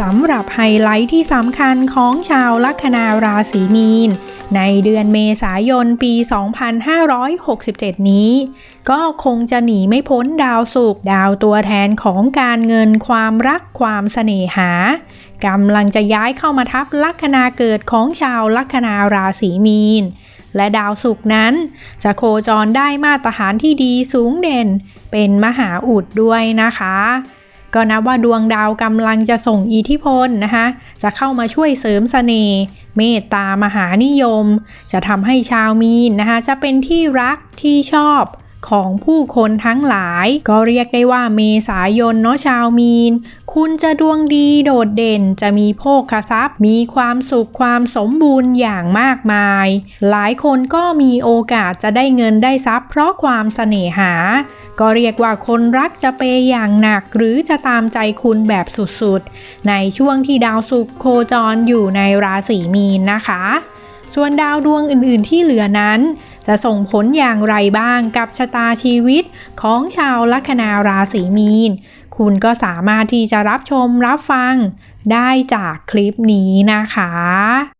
สำหรับไฮไลท์ที่สำคัญของชาวลัคนาราศีมีน ในเดือนเมษายนปี 2567 นี้ ก็คงจะหนีไม่พ้นดาวศุกดาวตัวแทนของการเงินความรักความเสน่หากำลังจะย้ายเข้ามาทับลัคนาเกิดของชาวลัคนาราศีมีน และดาวศุกร์นั้น จะโคจรได้มาตรฐานที่ดีสูงเด่น เป็นมหาอุดด้วยนะคะ ก็นับว่าดวงดาวกำลังจะส่งอิทธิพลนะคะ จะเข้ามาช่วยเสริมเสน่ห์เมตตามหานิยม จะทำให้ชาวมีนนะคะ จะเป็นที่รักที่ชอบ ของผู้คนทั้งหลาย ก็เรียกได้ว่าเมษายนเนาะชาวมีน คุณจะดวงดีโดดเด่นจะมีโภคทรัพย์ มีความสุขความสมบูรณ์อย่างมากมาย หลายคนก็มีโอกาสจะได้เงินได้ทรัพย์ เพราะความเสน่หา ก็เรียกว่าคนรักจะเปย์อย่างหนักหรือจะตามใจคุณแบบสุดๆ ในช่วงที่ดาวศุกร์โคจรอยู่ในราศีมีนนะคะ ส่วนดาวดวงอื่นๆที่เหลือนั้น จะส่งผลอย่างไรบ้างกับชะตาชีวิตของชาวลัคนาราศีมีน คุณก็สามารถที่จะรับชมรับฟังได้จากคลิปนี้นะคะ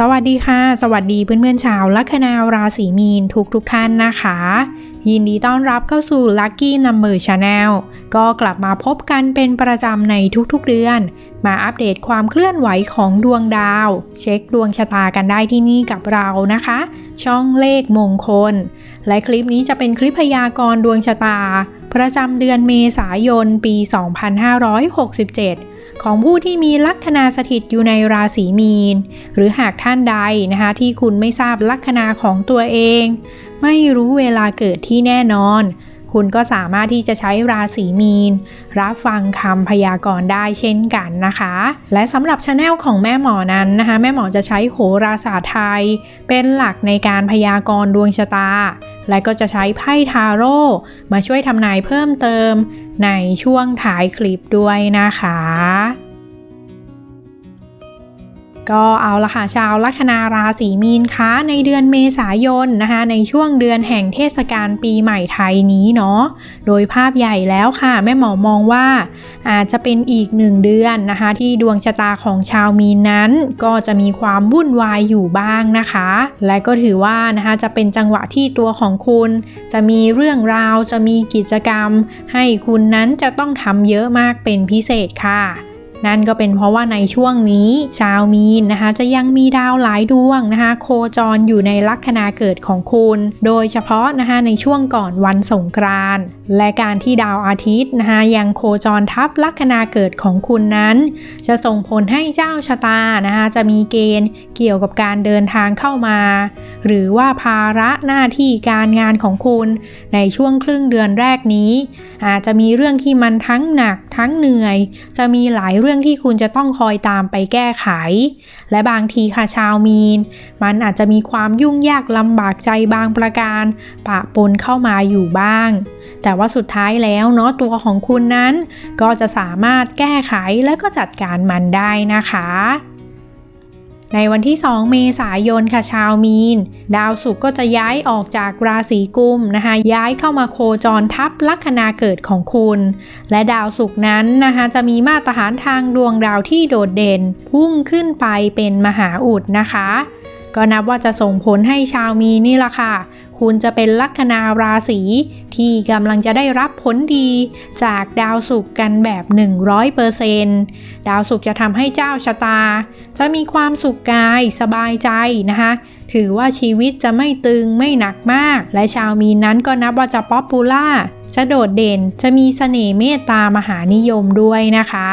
สวัสดีค่ะ สวัสดีเพื่อนๆชาวลัคนาราศีมีนทุกทุกท่านนะคะ ยินดีต้อนรับเข้าสู่ Lucky Number Channel ก็กลับมาพบกันเป็นประจำในทุกๆเดือน มาอัปเดตความเคลื่อนไหวของดวงดาว เช็คดวงชะตากันได้ที่นี่กับเรานะคะ ช่องเลขมงคล และคลิปนี้จะเป็นคลิปพยากรณ์ดวงชะตา ประจำเดือนเมษายนปี 2567 ของผู้ที่มีลัคนาสถิตอยู่ในราศีมีน หรือหากท่านใดนะคะที่คุณไม่ทราบลัคนาของตัวเอง ไม่รู้เวลาเกิดที่แน่นอน คุณก็สามารถที่จะใช้ราศีมีน รับฟังคำพยากรณ์ได้เช่นกันนะคะ และสำหรับช anel ของแม่หมอนั้นนะคะ แม่หมอจะใช้โหราศาสตร์ไทย เป็นหลักในการพยากรณ์ดวงชะตา และก็จะใช้ไพ่ทาโร่มาช่วยทำนายเพิ่มเติมในช่วงท้ายคลิปด้วยนะคะ ก็เอาละค่ะชาวลัคนาราศีมีนคะในเดือนเมษายนนะคะในช่วงเดือนแห่งเทศกาลปีใหม่ไทยนี้เนาะโดยภาพใหญ่แล้วค่ะ แม่หมอมองว่า อาจจะเป็นอีกหนึ่งเดือนนะคะ ที่ดวงชะตาของชาวมีนนั้น ก็จะมีความวุ่นวายอยู่บ้างนะคะ และก็ถือว่านะคะจะเป็นจังหวะที่ตัวของคุณ จะมีเรื่องราวจะมีกิจกรรม ให้คุณนั้นจะต้องทำเยอะมากเป็นพิเศษค่ะ นั่นก็เป็นเพราะว่าในช่วงนี้ชาวมีนนะคะ จะยังมีดาวหลายดวงนะคะ โคจรอยู่ในลัคนาเกิดของคุณ โดยเฉพาะนะคะในช่วงก่อนวันสงกรานต์ และการที่ดาวอาทิตย์นะคะยังโคจรทับลัคนาเกิดของคุณนั้น จะส่งผลให้เจ้าชะตานะคะจะมีเกณฑ์เกี่ยวกับการเดินทางเข้ามา หรือว่าภาระหน้าที่การงานของคุณ ในช่วงครึ่งเดือนแรกนี้ อาจจะมีเรื่องที่มันทั้งหนักทั้งเหนื่อย จะมีหลายเรื่องที่คุณจะต้องคอยตามไปแก้ไข และบางทีค่ะชาวมีน มันอาจจะมีความยุ่งยากลำบากใจบางประการ ปะปนเข้ามาอยู่บ้าง แต่ว่าสุดท้ายแล้วเนาะตัวของคุณนั้น ก็จะสามารถแก้ไขและก็จัดการมันได้นะคะในวันที่ 2 เมษายนค่ะชาวมีน ดาวศุกร์ก็จะย้ายออกจากราศีกุมนะคะ ย้ายเข้ามาโคจรทับลัคนาเกิดของคุณ และดาวศุกร์นั้นนะคะจะมีมาตรฐานทางดวงดาวที่โดดเด่น พุ่งขึ้นไปเป็นมหาอุดนะคะ ก็นับว่าจะส่งผลให้ชาวมีนนี่ละค่ะ คุณจะเป็นลัคนาราศีที่กำลังจะได้รับผลดีจากดาวศุกร์กันแบบ 100%ดาวศุกร์จะทำให้เจ้าชะตา จะมีความสุขกายสบายใจนะคะ ถือว่าชีวิตจะไม่ตึงไม่หนักมาก และชาวมีนนั้นก็นับว่าจะป๊อปปูล่าจะโดดเด่นจะมีเสน่ห์เมตตามหานิยมด้วยนะคะ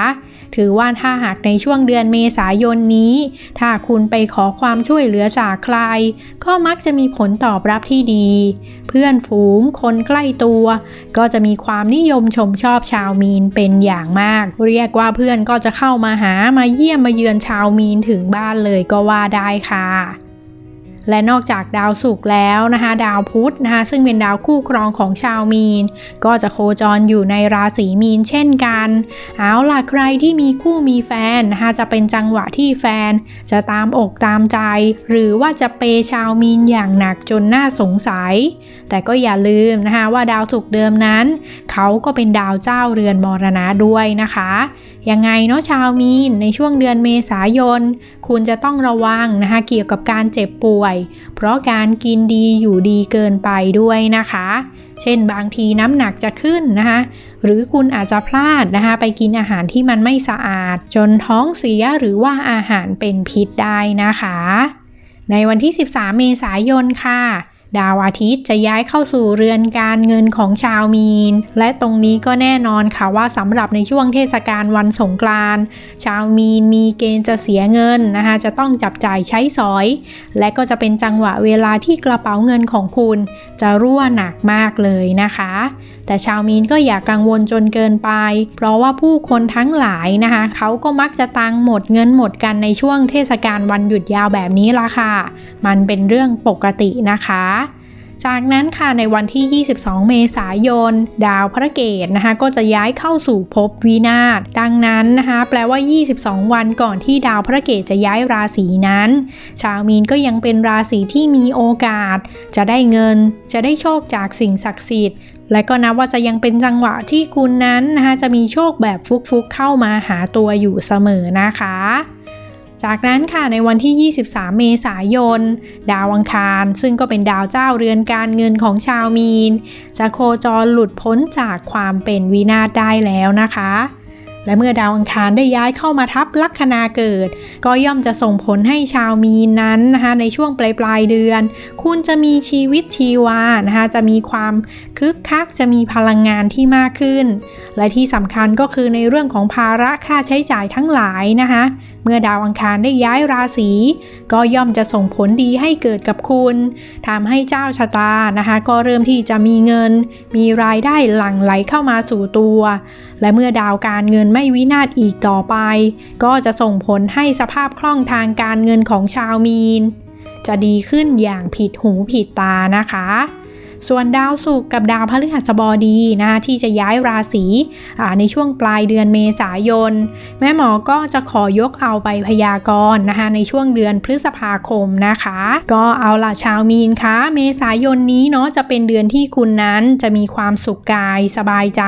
ถือว่าถ้าหากในช่วงเดือนเมษายนนี้ ถ้าคุณไปขอความช่วยเหลือจากใคร ก็มักจะมีผลตอบรับที่ดี เพื่อนฝูงคนใกล้ตัว ก็จะมีความนิยมชมชอบชาวมีนเป็นอย่างมาก เรียกว่าเพื่อนก็จะเข้ามาหามาเยี่ยมมาเยือนชาวมีนถึงบ้านเลยก็ว่าได้ค่ะ และนอกจากดาวศุกร์แล้วนะคะ ดาวพุธนะคะ ซึ่งเป็นดาวคู่ครองของชาวมีน ก็จะโคจรอยู่ในราศีมีนเช่นกัน เอาล่ะใครที่มีคู่มีแฟนนะคะ จะเป็นจังหวะที่แฟน จะตามอกตามใจ หรือว่าจะเปย์ชาวมีนอย่างหนักจนน่าสงสัย แต่ก็อย่าลืมนะคะว่าดาวศุกร์เดิมนั้น เขาก็เป็นดาวเจ้าเรือนมรณะด้วยนะคะ ยังไงเนาะชาวมีนในช่วงเดือนเมษายน คุณจะต้องระวังนะคะเกี่ยวกับการเจ็บป่วยเพราะการกินดีอยู่ดีเกินไปด้วยนะคะ เช่นบางทีน้ำหนักจะขึ้นนะคะ หรือคุณอาจจะพลาดนะคะ ไปกินอาหารที่มันไม่สะอาด จนท้องเสียหรือว่าอาหารเป็นพิษได้นะคะ ในวันที่ 13 เมษายนค่ะ ดาวอาทิตย์จะย้ายเข้าสู่เรือนการเงินของชาวมีน และตรงนี้ก็แน่นอนค่ะว่าสำหรับในช่วงเทศกาลวันสงกรานต์ชาวมีนมีเกณฑ์จะเสียเงินนะคะจะต้องจับจ่ายใช้สอย และก็จะเป็นจังหวะเวลาที่กระเป๋าเงินของคุณ จะรั่วหนักมากเลยนะคะ แต่ชาวมีนก็อย่ากกังวลจนเกินไป เพราะว่าผู้คนทั้งหลายนะคะเขาก็มักจะตังหมดเงินหมดกันในช่วงเทศกาลวันหยุดยาวแบบนี้ละค่ะ มันเป็นเรื่องปกตินะคะ จากนั้นค่ะในวันที่ 22 เมษายน ดาวพระเกตนะคะก็จะย้ายเข้าสู่ภพวินาศดังนั้นนะคะแปลว่า 22 วันก่อนที่ดาวพระเกตจะย้ายราศีนั้น ชาวมีนก็ยังเป็นราศีที่มีโอกาส จะได้เงิน จะได้โชคจากสิ่งศักดิ์สิทธิ์และก็นับว่าจะยังเป็นจังหวะที่คุณนั้นนะคะจะมีโชคแบบฟุกๆเข้ามาหาตัวอยู่เสมอนะคะ จากนั้นค่ะในวันที่ 23 เมษายน ดาวอังคาร ซึ่งก็เป็นดาวเจ้าเรือนการเงินของชาวมีน จะโคจรหลุดพ้นจากความเป็นวินาศได้แล้วนะคะ และเมื่อดาวอังคารได้ย้ายเข้ามาทับลัคนาเกิด ก็ย่อมจะส่งผลให้ชาวมีนนั้นนะคะในช่วงปลายปลายเดือน คุณจะมีชีวิตชีวานะคะจะมีความคึกคักจะมีพลังงานที่มากขึ้น และที่สำคัญก็คือในเรื่องของภาระค่าใช้จ่ายทั้งหลายนะคะ เมื่อดาวอังคารได้ย้ายราศีก็ย่อมจะส่งผลดีให้เกิดกับคุณทำให้เจ้าชะตานะคะ ก็เริ่มที่จะมีเงิน มีรายได้หลั่งไหลเข้ามาสู่ตัว และเมื่อดาวการเงินไม่วินาศอีกต่อไป ก็จะส่งผลให้สภาพคล่องทางการเงินของชาวมีน จะดีขึ้นอย่างผิดหูผิดตานะคะ ส่วนดาวศุกร์กับดาวพฤหัสบดีนะที่จะย้ายราศีในช่วงปลายเดือนเมษายน แม่หมอก็จะขอยกเอาไปพยากรณ์นะคะในช่วงเดือนพฤษภาคมนะคะ ก็เอาล่ะชาวมีนคะเมษายนนี้เนาะจะเป็นเดือนที่คุณนั้นจะมีความสุขกายสบายใจ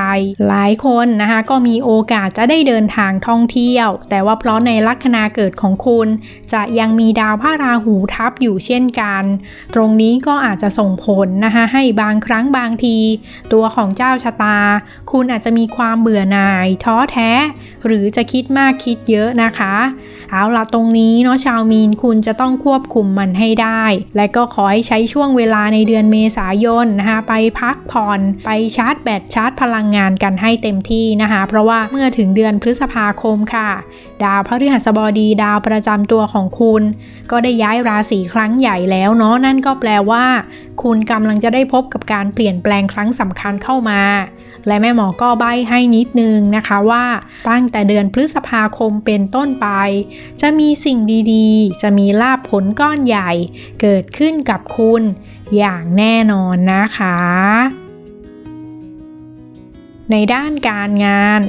หลายคนนะคะก็มีโอกาสจะได้เดินทางท่องเที่ยว แต่ว่าเพราะในลัคนาเกิดของคุณ จะยังมีดาวพระราหูทับอยู่เช่นกัน ตรงนี้ก็อาจจะส่งผลนะคะให้บางครั้งบางที ตัวของเจ้าชะตา คุณอาจจะมีความเบื่อหน่าย ท้อแท้ หรือจะคิดมากคิดเยอะนะคะ เอาละตรงนี้เนาะชาวมีนคุณจะต้องควบคุมมันให้ได้ และก็ขอให้ใช้ช่วงเวลาในเดือนเมษายนนะคะไปพักผ่อนไปชาร์จแบตชาร์จพลังงานกันให้เต็มที่นะคะ เพราะว่าเมื่อถึงเดือนพฤษภาคมค่ะ ดาวพฤหัสบดีดาวประจำตัวของคุณ ก็ได้ย้ายราศีครั้งใหญ่แล้วเนาะนั่นก็แปลว่า คุณกำลังจะได้พบกับการเปลี่ยนแปลงครั้งสำคัญเข้ามา และแม่หมอก็ใบ้ให้นิดนึงนะคะว่าตั้งแต่เดือนพฤษภาคมเป็นต้นไป จะมีสิ่งดีๆ จะมีลาบผลก้อนใหญ่ เกิดขึ้นกับคุณอย่างแน่นอนนะคะ ในด้านการงาน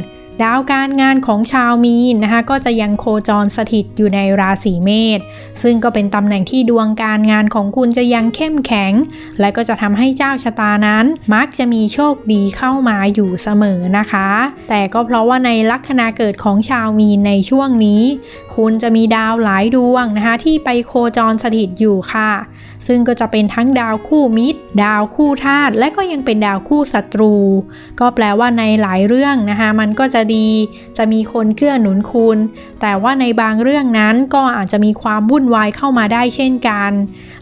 ดาวการงานของชาวมีนนะคะก็จะยังโคจรสถิตอยู่ในราศีเมษซึ่งก็เป็นตำแหน่งที่ดวงการงานของคุณจะยังเข้มแข็ง และก็จะทำให้เจ้าชะตานั้น มักจะมีโชคดีเข้ามาอยู่เสมอนะคะ แต่ก็เพราะว่าในลัคนาเกิดของชาวมีนในช่วงนี้ คุณจะมีดาวหลายดวงนะคะที่ไปโคจรสถิตอยู่ค่ะ ซึ่งก็จะเป็นทั้งดาวคู่มิตร ดาวคู่ธาตุและก็ยังเป็นดาวคู่ศัตรู ก็แปลว่าในหลายเรื่องนะคะมันก็จะดี จะมีคนเกื้อหนุนคุณ แต่ว่าในบางเรื่องนั้นก็อาจจะมีความวุ่นวายเข้ามาได้เช่นกัน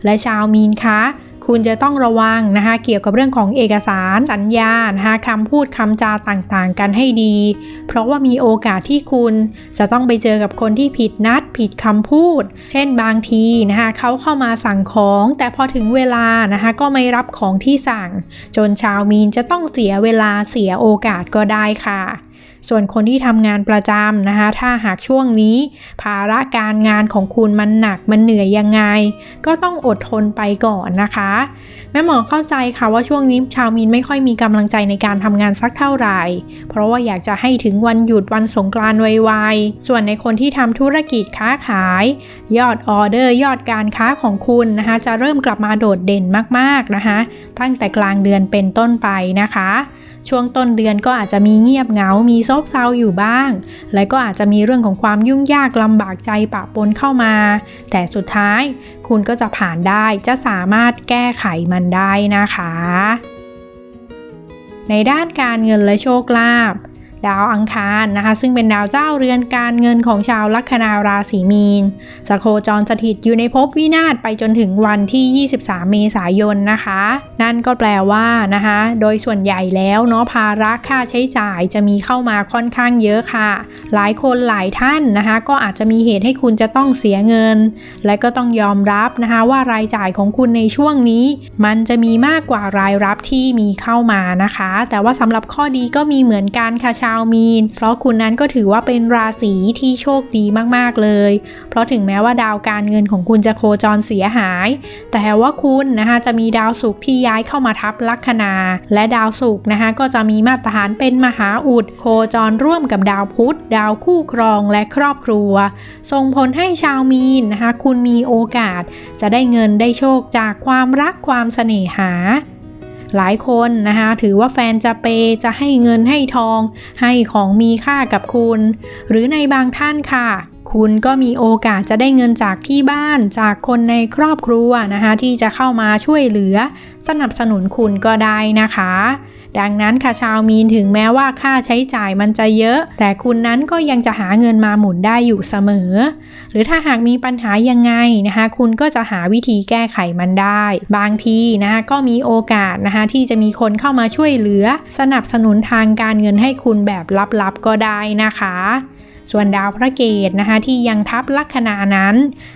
และชาวมีนคะคุณจะต้องระวังนะคะเกี่ยวกับเรื่องของเอกสารสัญญานะคะคำพูดคำจาต่างๆ กันให้ดี เพราะว่ามีโอกาสที่คุณจะต้องไปเจอกับคนที่ผิดนัดผิดคำพูด เช่นบางทีนะคะเขาเข้ามาสั่งของ แต่พอถึงเวลานะคะก็ไม่รับของที่สั่ง จนชาวมีนจะต้องเสียเวลาเสียโอกาสก็ได้ค่ะ ส่วนคนที่ทำงานประจำนะคะ ถ้าหากช่วงนี้ ภาระการงานของคุณมันหนักมันเหนื่อยยังไง ก็ต้องอดทนไปก่อนนะคะ แม่หมอเข้าใจค่ะว่าช่วงนี้ชาวมีนไม่ค่อยมีกำลังใจในการทำงานสักเท่าไหร่ เพราะว่าอยากจะให้ถึงวันหยุดวันสงกรานต์ไวๆ ส่วนในคนที่ทำธุรกิจค้าขาย ยอดออเดอร์ ยอดการค้าของคุณนะคะจะเริ่มกลับมาโดดเด่นมากๆนะคะ ตั้งแต่กลางเดือนเป็นต้นไปนะคะ ช่วงต้นเดือนก็อาจจะมีเงียบเหงา มีซบเซาอยู่บ้าง และก็อาจจะมีเรื่องของความยุ่งยากลำบากใจปะปนเข้ามา แต่สุดท้ายคุณก็จะผ่านได้ จะสามารถแก้ไขมันได้นะคะ ในด้านการเงินและโชคลาภ ดาวอังคารนะคะ ซึ่งเป็นดาวเจ้าเรือนการเงินของชาวลัคนาราศีมีนจะโคจรสถิตอยู่ในภพวินาศไปจนถึงวันที่ 23 เมษายนนะคะ นั่นก็แปลว่านะคะ โดยส่วนใหญ่แล้วเนาะภาระค่าใช้จ่ายจะมีเข้ามาค่อนข้างเยอะค่ะ หลายคนหลายท่านนะคะ ก็อาจจะมีเหตุให้คุณจะต้องเสียเงิน และก็ต้องยอมรับนะคะว่ารายจ่ายของคุณในช่วงนี้ มันจะมีมากกว่ารายรับที่มีเข้ามานะคะ แต่ว่าสำหรับข้อดีก็มีเหมือนกันค่ะชาวมีน เพราะคุณนั้นก็ถือว่าเป็นราศีที่โชคดีมากๆเลย เพราะถึงแม้ว่าดาวการเงินของคุณจะโคจรเสียหาย แต่ว่าคุณนะคะจะมีดาวศุกร์ที่ย้ายเข้ามาทับลัคนา และดาวศุกร์นะคะก็จะมีมาตรฐานเป็นมหาอุด โคจรร่วมกับดาวพุธ ดาวคู่ครองและครอบครัว ส่งผลให้ชาวมีนนะคะคุณมีโอกาส จะได้เงินได้โชคจากความรักความเสน่หา หลายคนนะคะถือว่าแฟนจะเปย์จะให้เงินให้ทอง ให้ของมีค่ากับคุณ หรือในบางท่านค่ะ คุณก็มีโอกาสจะได้เงินจากที่บ้านจากคนในครอบครัวนะคะที่จะเข้ามาช่วยเหลือ สนับสนุนคุณก็ได้นะคะ ดังนั้นค่ะชาวมีนถึงแม้ว่าค่าใช้จ่ายมันจะเยอะ แต่คุณนั้นก็ยังจะหาเงินมาหมุนได้อยู่เสมอ หรือถ้าหากมีปัญหายังไงนะคะ คุณก็จะหาวิธีแก้ไขมันได้ บางทีนะคะก็มีโอกาสนะคะที่จะมีคนเข้ามาช่วยเหลือ สนับสนุนทางการเงินให้คุณแบบลับๆก็ได้นะคะ ส่วนดาวพระเกตนะคะที่ยังทับลัคนานั้น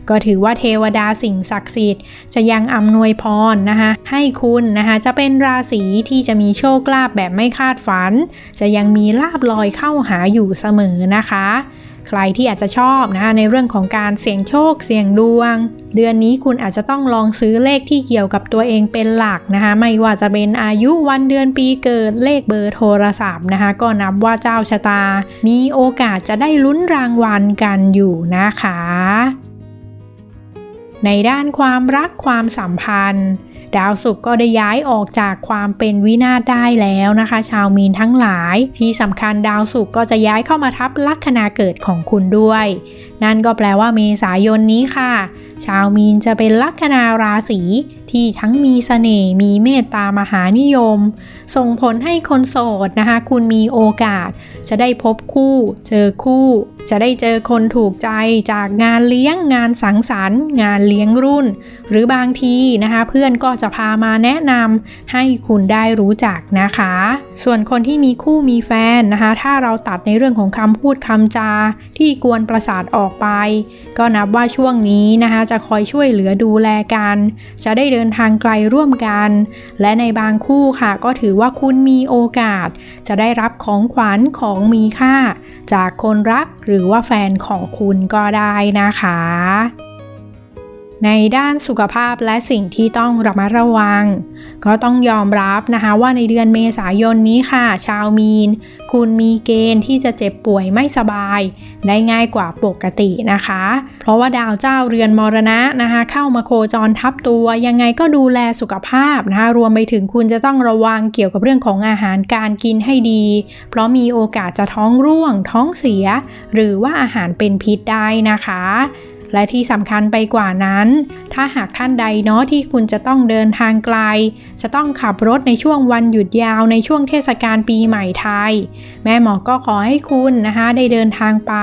ก็ถือว่าเทวดาสิ่งศักดิ์สิทธิ์จะยังอำนวยพรนะคะให้คุณนะคะจะเป็นราศีที่จะมีโชคลาภแบบไม่คาดฝัน จะยังมีลาบลอยเข้าหาอยู่เสมอนะคะ ใครที่อาจจะชอบนะคะในเรื่องของการเสี่ยงโชคเสี่ยงดวง เดือนนี้คุณอาจจะต้องลองซื้อเลขที่เกี่ยวกับตัวเองเป็นหลักนะคะ ไม่ว่าจะเป็นอายุวันเดือนปีเกิดเลขเบอร์โทรศัพท์นะคะ ก็นับว่าเจ้าชะตา มีโอกาสจะได้ลุ้นรางวัลกันอยู่นะคะ ในด้านความรักความสัมพันธ์ ดาวศุกร์ก็ได้ย้ายออกจากความเป็นวินาศได้แล้วนะคะ ชาวมีนทั้งหลาย ที่สำคัญดาวศุกร์ก็จะย้ายเข้ามาทับลัคนาเกิดของคุณด้วย นั่นก็แปลว่าเมษายนนี้ค่ะ ชาวมีนจะเป็นลัคนาราศีที่ทั้งมีเสน่ห์มีเมตตามหานิยม ส่งผลให้คนโสดนะคะ คุณมีโอกาส จะได้พบคู่ เจอคู่ จะได้เจอคนถูกใจจากงานเลี้ยงงานสังสรรค์ งานเลี้ยงรุ่น หรือบางทีนะคะ เพื่อนก็จะพามาแนะนำให้คุณได้รู้จักนะคะ ส่วนคนที่มีคู่มีแฟนนะคะ ถ้าเราตัดในเรื่องของคำพูดคำจาที่กวนประสาทออกไป ก็นับว่าช่วงนี้นะคะจะคอยช่วยเหลือดูแลกัน จะได้เดินทางไกลร่วมกัน และในบางคู่ค่ะ ก็ถือว่าคุณมีโอกาส จะได้รับของขวัญของมีค่า จากคนรักหรือว่าแฟนของคุณก็ได้นะคะในด้านสุขภาพและสิ่งที่ต้องระมัดระวัง ก็ต้องยอมรับนะคะว่าในเดือนเมษายนนี้ค่ะ ชาวมีน คุณมีเกณฑ์ที่จะเจ็บป่วยไม่สบาย ได้ง่ายกว่าปกตินะคะ เพราะว่าดาวเจ้าเรือนมรณะนะคะเข้ามาโคจรทับตัวยังไงก็ดูแลสุขภาพนะคะรวมไปถึงคุณจะต้องระวังเกี่ยวกับเรื่องของอาหารการกินให้ดี เพราะมีโอกาสจะท้องร่วง ท้องเสีย หรือว่าอาหารเป็นพิษได้นะคะ และที่สำคัญไปกว่านั้น ถ้าหากท่านใดเนาะที่คุณจะต้องเดินทางไกล จะต้องขับรถในช่วงวันหยุดยาวในช่วงเทศกาลปีใหม่ไทย แม่หมอก็ขอให้คุณนะคะ ได้เดินทางไป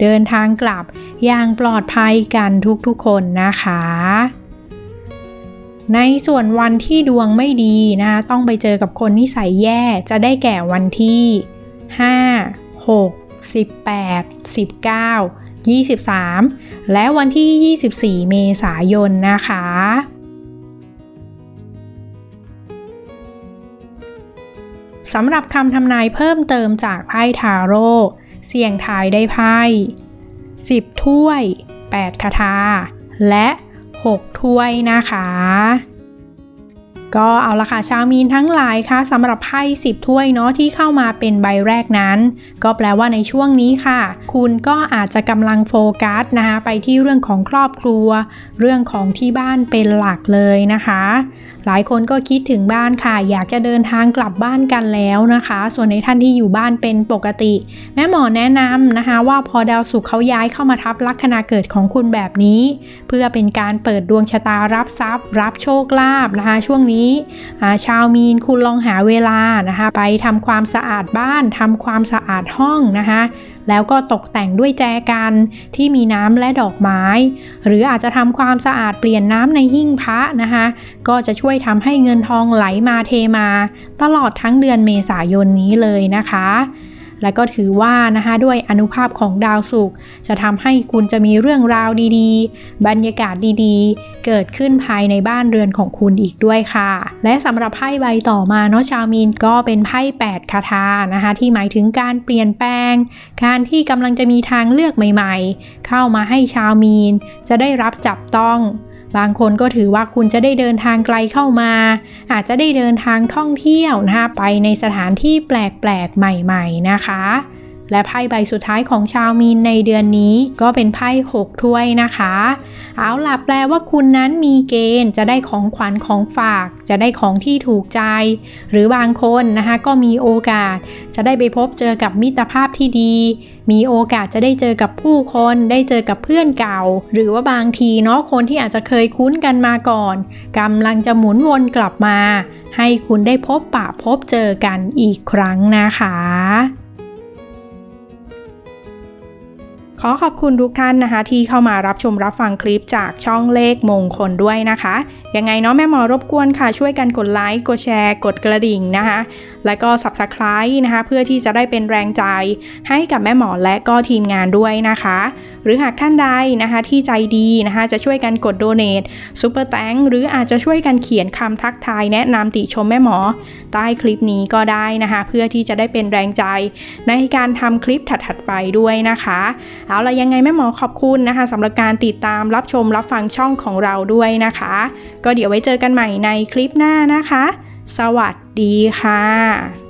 เดินทางกลับ อย่างปลอดภัยกันทุกๆคนนะคะในส่วนวันที่ดวงไม่ดีนะคะต้องไปเจอกับคนนิสัยแย่จะได้แก่วันที่ 5 6 18 19 23 และวันที่ 24 เมษายนนะคะสำหรับคำทำนายเพิ่มเติมจากไพ่ทาโร่เสี่ยงทายได้ไพ่ 10 ถ้วย 8 คาถา และ 6 ถ้วยนะคะ ก็เอาละค่ะชาวมีนทั้งหลายค่ะสำหรับไพ่10 ถ้วยเนาะที่เข้ามาเป็นใบแรกนั้น ก็แปลว่าในช่วงนี้ค่ะ คุณก็อาจจะกำลังโฟกัสนะคะไปที่เรื่องของครอบครัว เรื่องของที่บ้านเป็นหลักเลยนะคะ หลายคนก็คิดถึงบ้านค่ะ อยากจะเดินทางกลับบ้านกันแล้วนะคะ ส่วนในท่านที่อยู่บ้านเป็นปกติ แม่หมอแนะนำนะคะ ว่าพอดาวศุกร์เขาย้ายเข้ามาทับลัคนาเกิดของคุณแบบนี้ เพื่อเป็นการเปิดดวงชะตารับทรัพย์ รับโชคลาภนะคะ ช่วงนี้อ่าชาวมีนคุณลองหาเวลานะคะไปทำความสะอาดบ้านทำความสะอาดห้องนะคะแล้วก็ตกแต่งด้วยแจกันที่มีน้ำและดอกไม้ หรืออาจจะทำความสะอาดเปลี่ยนน้ำในหิ้งพระนะคะก็จะช่วยทำให้เงินทองไหลมาเทมา ตลอดทั้งเดือนเมษายนนี้เลยนะคะ และก็ถือว่านะคะด้วยอนุภาพของดาวศุกร์จะทำให้คุณจะมีเรื่องราวดีๆ บรรยากาศดีๆ เกิดขึ้นภายในบ้านเรือนของคุณอีกด้วยค่ะ และสำหรับไพ่ใบต่อมาเนาะชาวมีนก็เป็นไพ่8คาถานะคะที่หมายถึงการเปลี่ยนแปลง การที่กำลังจะมีทางเลือกใหม่ ๆ เข้ามาให้ชาวมีนจะได้รับจับต้อง บางคนก็ถือว่าคุณจะได้เดินทางไกลเข้ามา อาจจะได้เดินทางท่องเที่ยวนะคะไปในสถานที่แปลกๆ ใหม่ ๆ นะคะ และไพ่ใบสุดท้ายของชาวมีนในเดือนนี้ก็เป็นไพ่6ถ้วยนะคะ เอาล่ะแปลว่าคุณนั้นมีเกณฑ์จะได้ของขวัญของฝาก จะได้ของที่ถูกใจ หรือบางคนนะคะก็มีโอกาส จะได้ไปพบเจอกับมิตรภาพที่ดี มีโอกาสจะได้เจอกับผู้คน ได้เจอกับเพื่อนเก่า หรือว่าบางทีเนาะคนที่อาจจะเคยคุ้นกันมาก่อนกำลังจะหมุนวนกลับมาให้คุณได้พบปะพบเจอกันอีกครั้งนะคะ ขอขอบคุณทุกท่านนะคะ ที่เข้ามารับชมรับฟังคลิปจากช่องเลขมงคลด้วยนะคะ ยังไงเนาะแม่หมอรบกวนค่ะ ช่วยกันกดไลค์กดแชร์ กดกระดิ่งนะคะ และก็ Subscribe นะคะ เพื่อที่จะได้เป็นแรงใจให้กับแม่หมอและก็ทีมงานด้วยนะคะ หรือหากท่านใดนะคะที่ใจดีนะคะจะช่วยกันกดโดเน a ซูเปอร์แตงหรืออาจจะช่วยกันเขียนคำทักทายแนะนำติชมแม่หมอ ใต้คลิปนี้ก็ได้นะคะ เพื่อที่จะได้เป็นแรงใจ ในการทำคลิปถัดๆไปด้วยนะคะ เอาละยังไงแม่หมอขอบคุณนะคะสำหรับการติดตามรับชมรับฟังช่องของเราด้วยนะคะ ก็เดี๋ยวไว้เจอกันใหม่ในคลิปหน้านะคะ สวัสดีค่ะ